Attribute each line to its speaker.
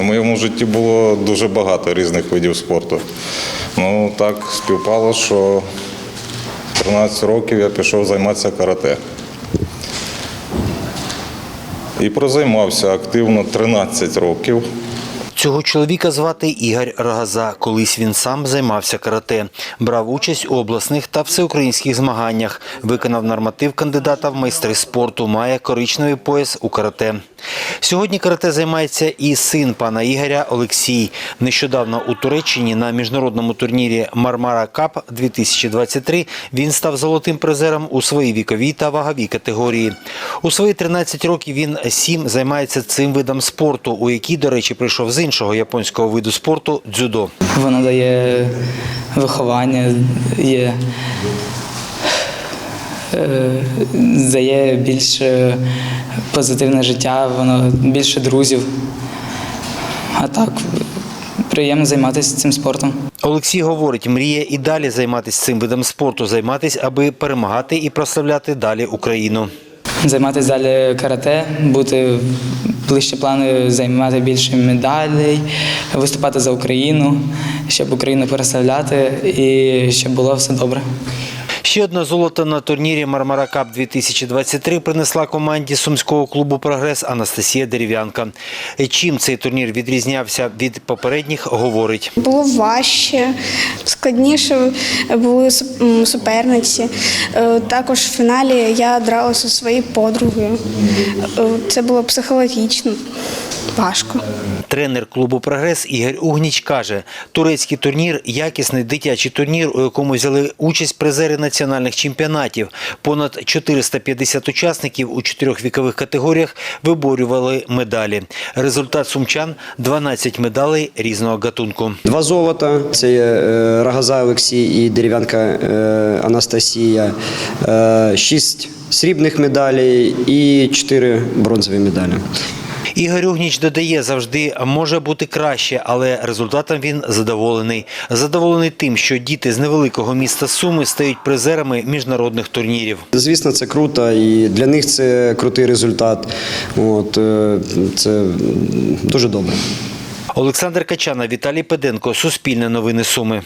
Speaker 1: У моєму житті було дуже багато різних видів спорту. Ну так співпало, що 13 років я пішов займатися карате. І прозаймався активно 13 років.
Speaker 2: Цього чоловіка звати Ігор Рогаза. Колись він сам займався карате, брав участь у обласних та всеукраїнських змаганнях, виконав норматив кандидата в майстри спорту, має коричневий пояс у карате. Сьогодні карате займається і син пана Ігоря Олексій. Нещодавно у Туреччині на міжнародному турнірі Мармара Кап 2023 він став золотим призером у своїй віковій та ваговій категорії. У свої 13 років він сім займається цим видом спорту, у який, до речі, прийшов з іншого японського виду спорту дзюдо.
Speaker 3: Воно дає виховання, є, е, дає більше позитивне життя, воно більше друзів. А так, приємно займатися цим спортом.
Speaker 2: Олексій говорить, мріє і далі займатися цим видом спорту, займатися, аби перемагати і прославляти далі Україну.
Speaker 3: Займатися далі карате, бути ближче плани, займати більше медалей, виступати за Україну, щоб Україну переставляти і щоб було все добре.
Speaker 2: Ще одне золото на турнірі Мармара Кап 2023 принесла команді сумського клубу Прогрес Анастасія Дерев'янка. Чим цей турнір відрізнявся від попередніх, говорить.
Speaker 4: Було важче, складніше були суперниці. Е, Також в фіналі я дралася зі своєю подругою. Е, Це було психологічно важко.
Speaker 2: Тренер клубу Прогрес Ігор Угніч каже, турецький турнір якісний дитячий турнір, у якому взяли участь призери національних чемпіонатів. Понад 450 учасників у чотирьох вікових категоріях виборювали медалі. Результат сумчан 12 медалей різного гатунку.
Speaker 5: Два золота це е, Рогоза Олексій і дерев'янка е, Анастасія, Е, шість срібних медалей і чотири бронзові медалі.
Speaker 2: Ігор Угніч додає, завжди може бути краще, але результатом він задоволений. Задоволений тим, що діти з невеликого міста Суми стають призерами міжнародних турнірів.
Speaker 5: Звісно, це круто, і для них це крутий результат. От, е, це дуже добре.
Speaker 2: Олександр Качана, Віталій Педенко, Суспільне новини Суми.